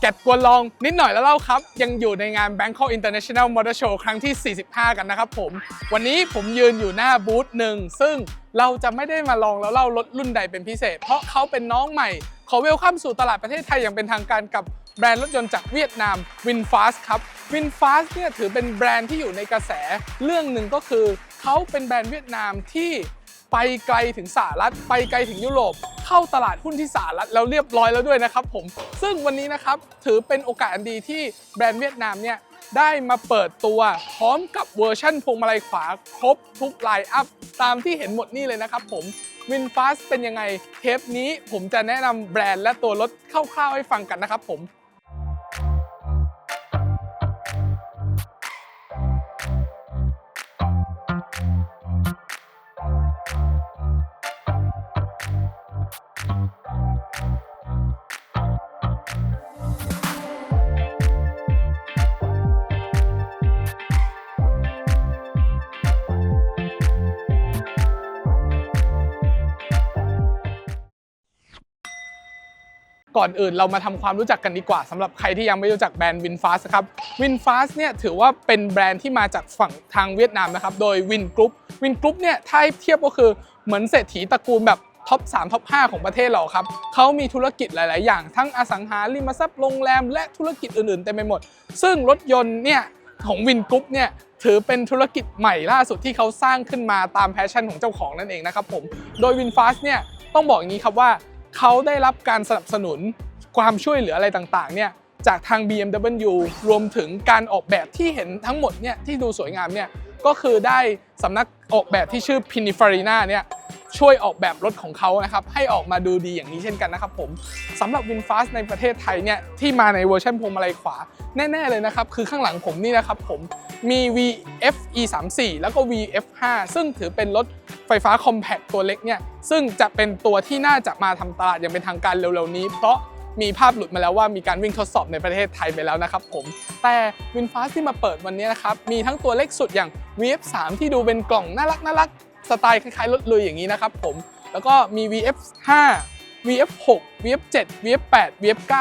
แกดกวนลองนิดหน่อยแล้วเล่าครับ ยังอยู่ในงาน Bangkok International Motor Show ครั้งที่ 45 กันนะครับผม วันนี้ผมยืนอยู่หน้าบูธหนึ่ง ซึ่งเราจะไม่ได้มาลองแล้วเล่ารถรุ่นใดเป็นพิเศษ เพราะเขาเป็นน้องใหม่ ขอเวลคัมสู่ตลาดประเทศไทยอย่างเป็นทางการกับแบรนด์รถยนต์จากเวียดนาม VinFast ครับ VinFast เนี่ยถือเป็นแบรนด์ที่อยู่ในกระแสเรื่องหนึ่งก็คือ เขาเป็นแบรนด์เวียดนามที่ ไปไกลถึงสหรัฐไปไกลถึงยุโรป เข้าตลาดหุ้นที่สหรัฐแล้วเรียบร้อยแล้วด้วยนะครับผม ซึ่งวันนี้นะครับถือเป็นโอกาสอันดีที่แบรนด์เวียดนามเนี่ยได้มาเปิดตัวพร้อมกับเวอร์ชั่นพวงมาลัยขวาครบทุกไลน์อัพตามที่เห็นหมดนี่เลยนะครับผม VinFast เป็นยังไงเทปนี้ผมจะแนะนำแบรนด์และตัวรถคร่าวๆให้ฟังกันนะครับผม ก่อนอื่นเรามาทำความรู้จักกันดีกว่าสำหรับใครที่ยังไม่รู้จักแบรนด์ VinFast ครับ VinFast เนี่ยถือว่าเป็นแบรนด์ที่มาจากฝั่งทางเวียดนามนะครับโดย Vin Group Vin Group เนี่ยถ้าให้เทียบก็คือเหมือนเศรษฐีตระกูลแบบท็อป3ท็อป5ของประเทศเราครับเขามีธุรกิจหลาย ๆ อย่าง ทั้งอสังหาริมทรัพย์โรงแรม และธุรกิจอื่น ๆ เต็มไปหมด ซึ่งรถยนต์เนี่ยของ Vin Group เนี่ยถือเป็นธุรกิจใหม่ล่าสุดที่เขาสร้างขึ้นมาตามแพชชั่นของเจ้าของนั่นเองนะครับผม โดย VinFast เนี่ยต้องบอกอย่างนี้ครับว่า เขาได้รับการสนับสนุนความช่วยเหลืออะไรต่างๆเนี่ยจากทาง BMW รวมถึงการออกแบบที่เห็นทั้งหมดเนี่ยที่ดูสวยงามเนี่ยก็คือได้สำนักออกแบบที่ชื่อ Pininfarina เนี่ยช่วยออกแบบรถของเขานะครับ ให้ออกมาดูดีอย่างนี้เช่นกันนะครับผมสำหรับ VinFast ในประเทศไทยเนี่ยที่มาในเวอร์ชันพวงมาลัยขวาแน่ ๆ เลยนะครับ คือข้างหลังผมนี่นะครับผม มี VF E34 แล้วก็ VF5 ซึ่งถือเป็นรถไฟฟ้าคอมแพคตัวเล็กเนี่ยซึ่งจะเป็นตัวที่น่าจะมาทำตลาดอย่างเป็นทางการเร็วๆนี้ เพราะมีภาพหลุดมาแล้วว่ามีการวิ่งทดสอบในประเทศไทยไปแล้วนะครับผม แต่ VinFast ที่มาเปิดวันนี้นะครับ มีทั้งตัวเล็กสุดอย่าง VF3 ที่ดูเป็นกล่องน่ารักน่ารักสไตล์คล้ายๆรถเลยอย่างนี้นะครับผม แล้วก็มี VF5 VF6 VF7 VF8 VF9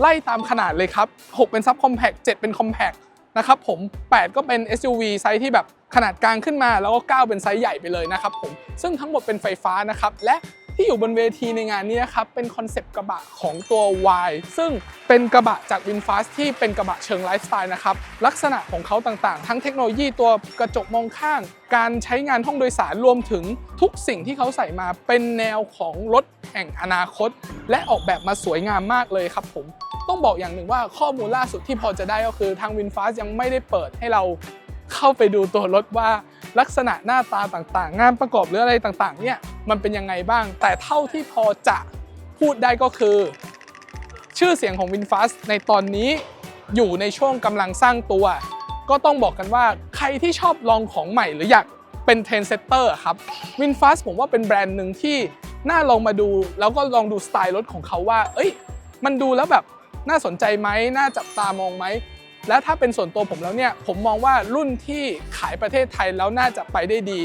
ไล่ตามขนาดเลยครับ 6 เป็นซับคอมแพค7เป็นคอมแพค นะครับผม 8 ก็เป็น SUV ไซส์ที่แบบขนาดกลางขึ้นมา แล้วก็ 9 เป็นไซส์ใหญ่ไปเลยนะครับผม ซึ่งทั้งหมดเป็นไฟฟ้านะครับ และ ที่อยู่บนเวทีในงานนี้นะครับ เป็นคอนเซปต์กระบะของตัว Y ซึ่งเป็นกระบะจาก VinFast ที่เป็นกระบะเชิงไลฟ์สไตล์นะครับ ลักษณะของเขาต่างๆ ทั้งเทคโนโลยีตัวกระจกมองข้าง การใช้งานห้องโดยสารรวมถึงทุกสิ่งที่เขาใส่มาเป็นแนวของรถแห่งอนาคต และออกแบบมาสวยงามมากเลยครับผมต้องบอกอย่างหนึ่งว่าข้อมูลล่าสุดที่พอจะได้ก็คือทาง VinFast ยังไม่ได้เปิดให้เราเข้าไปดูตัวรถว่า ลักษณะหน้าตาต่างๆ งานประกอบหรืออะไรต่างๆเนี่ยมันเป็นยังไงบ้าง แต่เท่าที่พอจะพูดได้ก็คือ ชื่อเสียงของ VinFast ในตอนนี้อยู่ในช่วงกำลังสร้างตัว ก็ต้องบอกกันว่าใครที่ชอบลองของใหม่หรืออยากเป็นเทรนเซตเตอร์ครับ VinFast ผมว่าเป็นแบรนด์หนึ่งที่น่าลองมาดูแล้วก็ลองดูสไตล์รถของเขาว่า เอ้ย มันดูแล้วแบบน่าสนใจไหมน่าจับตามองไหม และถ้าเป็นส่วนตัวผมแล้วเนี่ยผมมองว่ารุ่นที่ขายประเทศไทยแล้วน่าจะไปได้ดี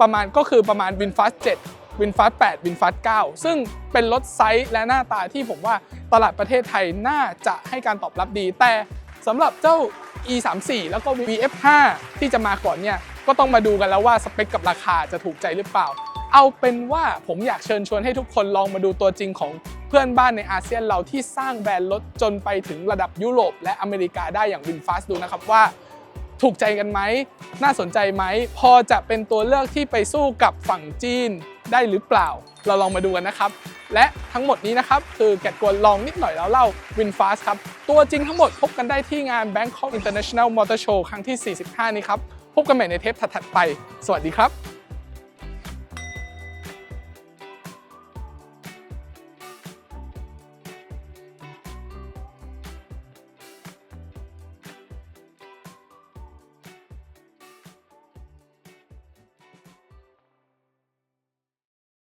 ประมาณก็คือประมาณ VinFast 7 VinFast 8 VinFast 9 ซึ่งเป็นรถไซส์และหน้าตาที่ผมว่าตลาดประเทศไทยน่าจะให้การตอบรับดี แต่สำหรับเจ้า E34 แล้วก็ VF5 ที่จะมาก่อนเนี่ยก็ต้องมาดูกันแล้วว่าสเปคกับราคาจะถูกใจหรือเปล่า เอาเป็นว่าผมอยากเชิญชวนให้ทุกคนลองมาดูตัวจริงของเพื่อนบ้านในอาเซียนเราที่สร้างแบรนด์รถจนไปถึงระดับยุโรปและอเมริกาได้อย่าง VinFast ดูนะครับว่า ถูกใจกันไหม น่าสนใจไหม พอจะเป็นตัวเลือกที่ไปสู้กับฝั่งจีนได้หรือเปล่า เราลองมาดูกันนะครับ และทั้งหมดนี้นะครับ คือแกะกวนลองนิดหน่อยแล้วเล่า VinFast ครับ ตัวจริงทั้งหมดพบกันได้ที่งาน Bangkok International Motor Show ครั้งที่ 45 นี้ครับ พบกันใหม่ในเทปถัดๆไป สวัสดีครับ